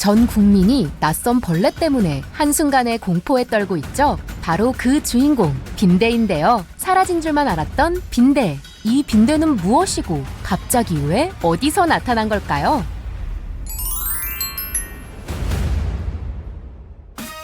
전 국민이 낯선 벌레 때문에 한순간에 공포에 떨고 있죠. 바로 그 주인공, 빈대인데요. 사라진 줄만 알았던 빈대. 이 빈대는 무엇이고 갑자기 왜 어디서 나타난 걸까요?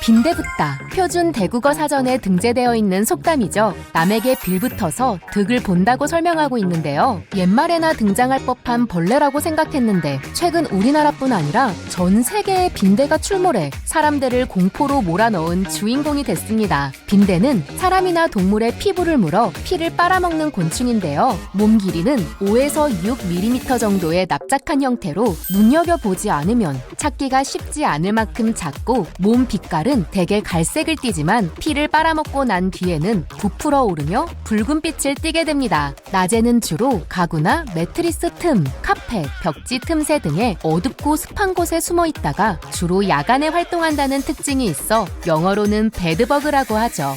빈대붙다. 표준 대국어 사전에 등재되어 있는 속담이죠. 남에게 빌붙어서 득을 본다고 설명하고 있는데요. 옛말에나 등장할 법한 벌레라고 생각했는데 최근 우리나라뿐 아니라 전 세계의 빈대가 출몰해 사람들을 공포로 몰아넣은 주인공이 됐습니다. 빈대는 사람이나 동물의 피부를 물어 피를 빨아먹는 곤충인데요. 몸 길이는 5에서 6mm 정도의 납작한 형태로 눈여겨보지 않으면 찾기가 쉽지 않을 만큼 작고 몸 빛깔은 대개 갈색을 띠지만 피를 빨아먹고 난 뒤에는 부풀어 오르며 붉은 빛을 띠게 됩니다. 낮에는 주로 가구나 매트리스 틈, 카펫, 벽지 틈새 등의 어둡고 습한 곳에 숨어 있다가 주로 야간에 활동한다는 특징이 있어 영어로는 배드버그라고 하죠.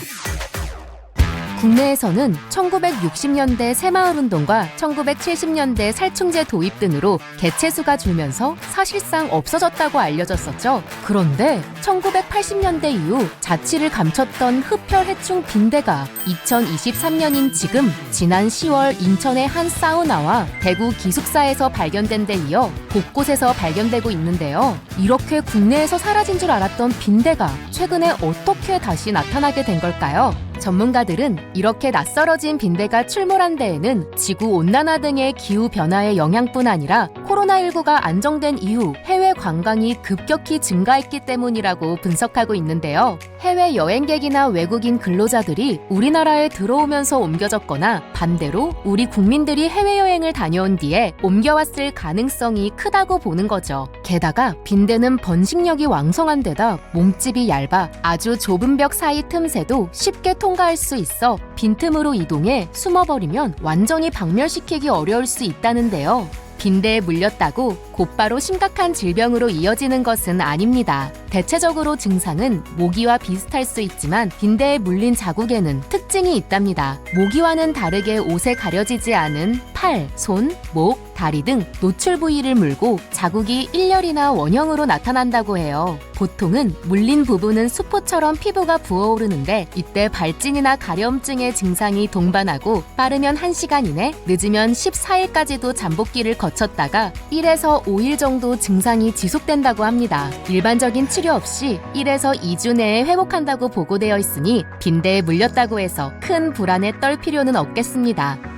국내에서는 1960년대 새마을운동과 1970년대 살충제 도입 등으로 개체수가 줄면서 사실상 없어졌다고 알려졌었죠. 그런데 1980년대 이후 자취를 감췄던 흡혈 해충 빈대가 2023년인 지금 지난 10월 인천의 한 사우나와 대구 기숙사에서 발견된 데 이어 곳곳에서 발견되고 있는데요. 이렇게 국내에서 사라진 줄 알았던 빈대가 최근에 어떻게 다시 나타나게 된 걸까요? 전문가들은 이렇게 낯설어진 빈대가 출몰한 데에는 지구 온난화 등의 기후 변화의 영향뿐 아니라 코로나19가 안정된 이후 해외 관광이 급격히 증가했기 때문이라고 분석하고 있는데요. 해외 여행객이나 외국인 근로자들이 우리나라에 들어오면서 옮겨졌거나 반대로 우리 국민들이 해외여행을 다녀온 뒤에 옮겨왔을 가능성이 크다고 보는 거죠. 게다가 빈대는 번식력이 왕성한 데다 몸집이 얇아 아주 좁은 벽 사이 틈새도 쉽게 통과할 수 있어 빈틈으로 이동해 숨어버리면 완전히 박멸시키기 어려울 수 있다는데요. 빈대에 물렸다고 곧바로 심각한 질병으로 이어지는 것은 아닙니다. 대체적으로 증상은 모기와 비슷할 수 있지만 빈대에 물린 자국에는 특징이 있답니다. 모기와는 다르게 옷에 가려지지 않은 팔, 손, 목, 다리 등 노출 부위를 물고 자국이 일렬이나 원형으로 나타난다고 해요. 보통은 물린 부분은 수포처럼 피부가 부어오르는데 이때 발진이나 가려움증의 증상이 동반하고 빠르면 1시간 이내, 늦으면 14일까지도 잠복기를 거쳤다가 1에서 5일 정도 증상이 지속된다고 합니다. 일반적인 치료 없이 1에서 2주 내에 회복한다고 보고되어 있으니 빈대에 물렸다고 해서 큰 불안에 떨 필요는 없겠습니다.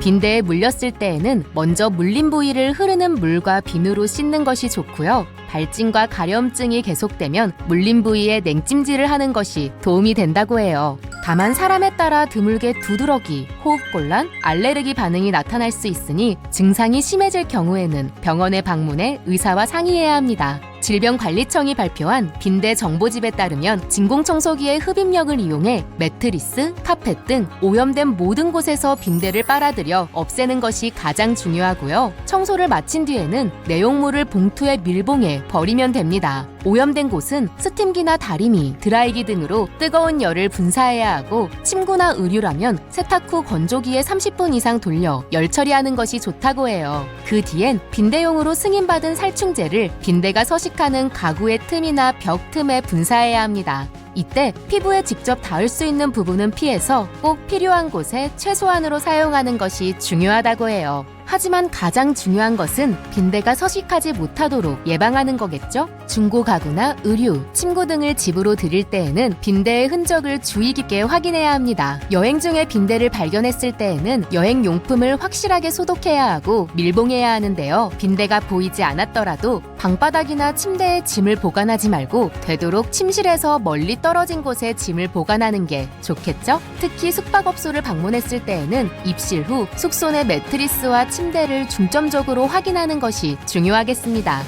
빈대에 물렸을 때에는 먼저 물린 부위를 흐르는 물과 비누로 씻는 것이 좋고요. 발진과 가려움증이 계속되면 물린 부위에 냉찜질을 하는 것이 도움이 된다고 해요. 다만 사람에 따라 드물게 두드러기, 호흡곤란, 알레르기 반응이 나타날 수 있으니 증상이 심해질 경우에는 병원에 방문해 의사와 상의해야 합니다. 질병관리청이 발표한 빈대 정보집에 따르면 진공청소기의 흡입력을 이용해 매트리스, 카펫 등 오염된 모든 곳에서 빈대를 빨아들여 없애는 것이 가장 중요하고요. 청소를 마친 뒤에는 내용물을 봉투에 밀봉해 버리면 됩니다. 오염된 곳은 스팀기나 다리미, 드라이기 등으로 뜨거운 열을 분사해야 하고 침구나 의류라면 세탁 후 건조기에 30분 이상 돌려 열 처리하는 것이 좋다고 해요. 그 뒤엔 빈대용으로 승인받은 살충제를 빈대가 서식 하는 가구의 틈이나 벽 틈에 분사해야 합니다. 이때 피부에 직접 닿을 수 있는 부분은 피해서 꼭 필요한 곳에 최소한으로 사용하는 것이 중요하다고 해요. 하지만 가장 중요한 것은 빈대가 서식하지 못하도록 예방하는 거겠죠? 중고 가구나 의류, 침구 등을 집으로 들일 때에는 빈대의 흔적을 주의 깊게 확인해야 합니다. 여행 중에 빈대를 발견했을 때에는 여행 용품을 확실하게 소독해야 하고 밀봉해야 하는데요. 빈대가 보이지 않았더라도 방바닥이나 침대에 짐을 보관하지 말고 되도록 침실에서 멀리 떨어진 곳에 짐을 보관하는 게 좋겠죠? 특히 숙박업소를 방문했을 때에는 입실 후 숙소 내 매트리스와 침대를 중점적으로 확인하는 것이 중요하겠습니다.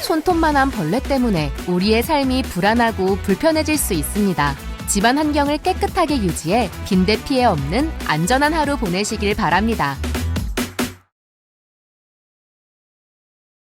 손톱만한 벌레 때문에 우리의 삶이 불안하고 불편해질 수 있습니다. 집안 환경을 깨끗하게 유지해 빈대 피해 없는 안전한 하루 보내시길 바랍니다.